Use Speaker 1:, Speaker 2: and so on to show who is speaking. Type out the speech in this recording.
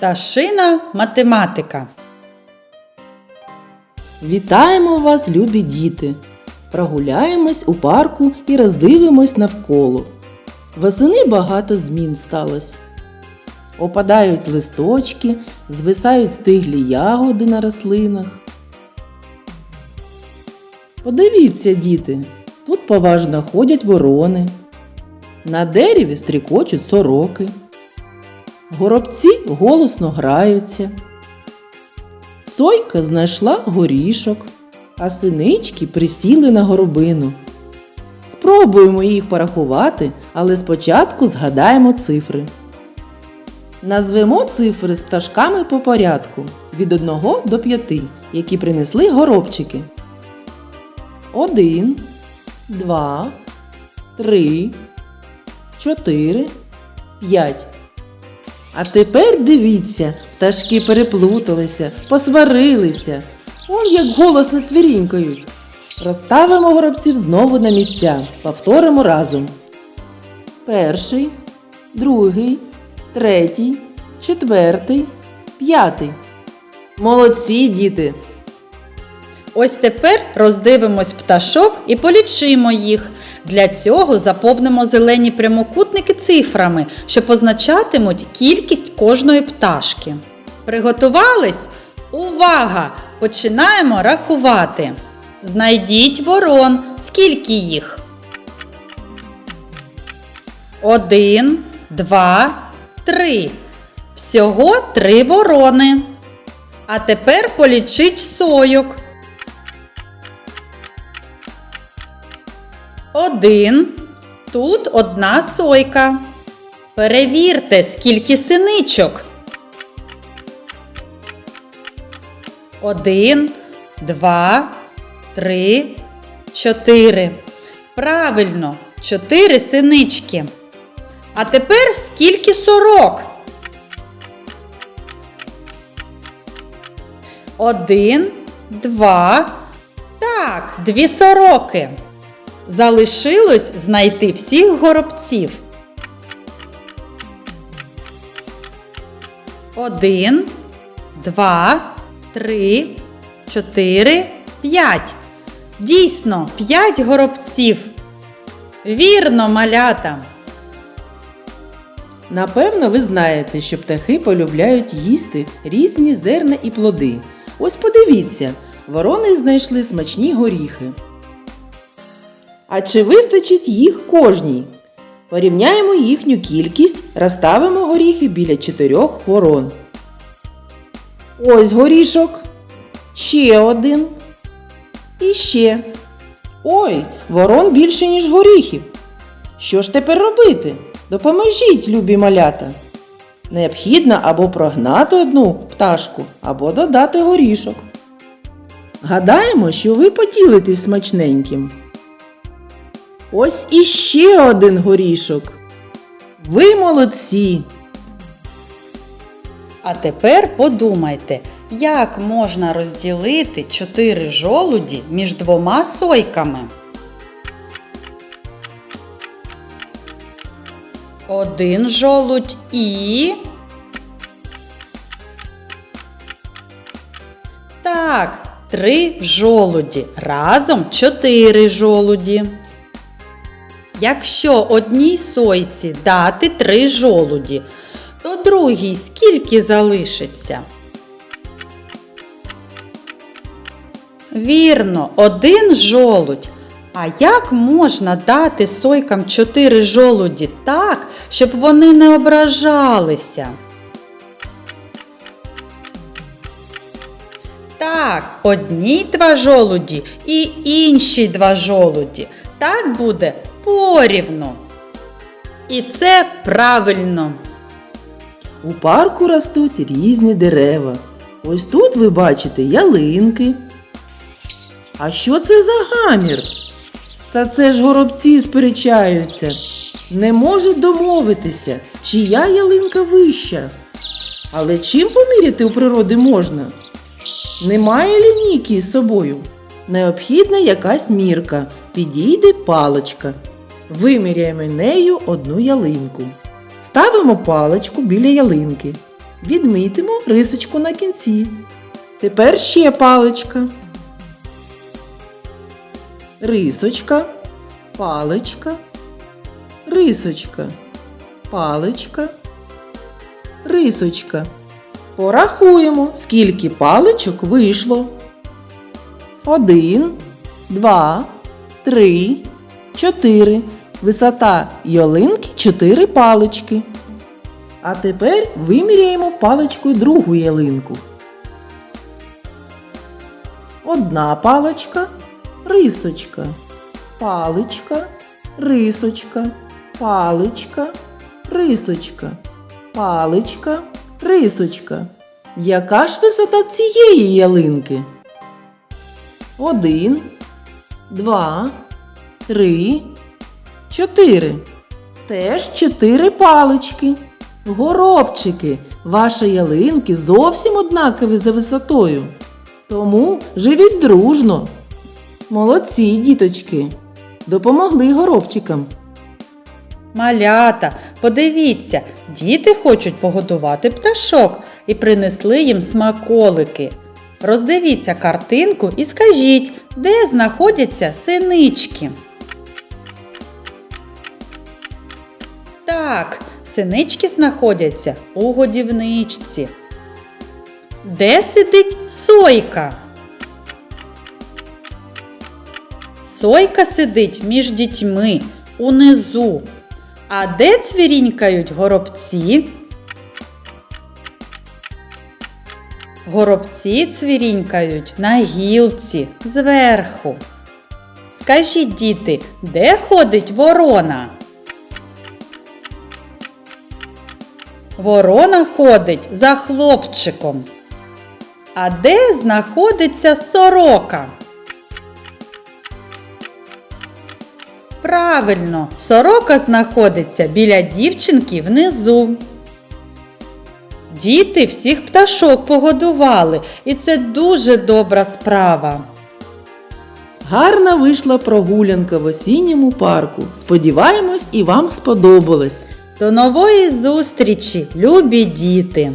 Speaker 1: Пташина математика.
Speaker 2: Вітаємо вас, любі діти! Прогуляємось у парку і роздивимось навколо. Восени багато змін сталося. Опадають листочки, звисають стиглі ягоди на рослинах. Подивіться, діти, тут поважно ходять ворони. На дереві стрікочуть сороки. Горобці голосно граються. Сойка знайшла горішок, а синички присіли на горобину. Спробуємо їх порахувати, але спочатку згадаємо цифри. Назвемо цифри з пташками по порядку від 1 до 5, які принесли горобчики. 1, 2, 3, 4, 5. А тепер дивіться, пташки переплуталися, посварилися. Он як голосно цвірінькають. Розставимо горобців знову на місця. Повторимо разом. Перший, другий, третій, четвертий, п'ятий. Молодці, діти!
Speaker 1: Ось тепер роздивимось пташок і полічимо їх. Для цього заповнимо зелені прямокутники цифрами, що позначатимуть кількість кожної пташки. Приготувались? Увага! Починаємо рахувати. Знайдіть ворон. Скільки їх? Один, два, три. Всього три ворони. А тепер полічіть сойок. Один. Тут одна сойка. Перевірте, скільки синичок. Один, два, три, чотири. Правильно, чотири синички. А тепер скільки сорок? Один, два. Так, дві сороки. Залишилось знайти всіх горобців. Один, два, три, чотири, п'ять. Дійсно, п'ять горобців. Вірно, малята.
Speaker 2: Напевно, ви знаєте, що птахи полюбляють їсти різні зерна і плоди. Ось подивіться, ворони знайшли смачні горіхи. А чи вистачить їх кожній? Порівняємо їхню кількість, розставимо горіхи біля чотирьох ворон. Ось горішок. Ще один. І ще. Ой, ворон більше, ніж горіхів. Що ж тепер робити? Допоможіть, любі малята. Необхідно або прогнати одну пташку, або додати горішок. Гадаємо, що ви поділитесь смачненьким. Ось іще один горішок. Ви молодці!
Speaker 1: А тепер подумайте, як можна розділити чотири жолуді між двома сойками. Один жолудь і. Так, три жолуді. Разом чотири жолуді. Якщо одній сойці дати три жолуді, то другій скільки залишиться? Вірно, один жолудь. А як можна дати сойкам чотири жолуді так, щоб вони не ображалися? Так, одні два жолуді і інші два жолуді. Так буде порівну. І це правильно.
Speaker 2: У парку ростуть різні дерева. Ось тут ви бачите ялинки. А що це за гамір? Та це ж горобці сперечаються. Не можуть домовитися, чия ялинка вища. Але чим поміряти у природи можна? Немає лінійки з собою. Необхідна якась мірка. Підійде паличка. Виміряємо нею одну ялинку. Ставимо паличку біля ялинки. Відмітимо рисочку на кінці. Тепер ще паличка. Рисочка, паличка, рисочка, паличка, рисочка. Порахуємо, скільки паличок вийшло. Один, два, три, чотири. Висота ялинки чотири палички. А тепер виміряємо паличкою другу ялинку. Одна паличка, рисочка, паличка, рисочка, паличка, рисочка, паличка, рисочка. Яка ж висота цієї ялинки? Один, два, три, чотири. Теж чотири палички. Горобчики, ваші ялинки зовсім однакові за висотою. Тому живіть дружно. Молодці, діточки. Допомогли горобчикам.
Speaker 1: Малята, подивіться, діти хочуть погодувати пташок і принесли їм смаколики. Роздивіться картинку і скажіть, де знаходяться синички. Так, синички знаходяться у годівничці. Де сидить сойка? Сойка сидить між дітьми унизу. А де цвірінькають горобці? Горобці цвірінькають на гілці зверху. Скажіть, діти, де ходить ворона? Ворона ходить за хлопчиком. А де знаходиться сорока? Правильно, сорока знаходиться біля дівчинки внизу. Діти всіх пташок погодували, і це дуже добра справа.
Speaker 2: Гарна вийшла прогулянка в осінньому парку. Сподіваємось, і вам сподобалось.
Speaker 1: До нової зустрічі, любі діти!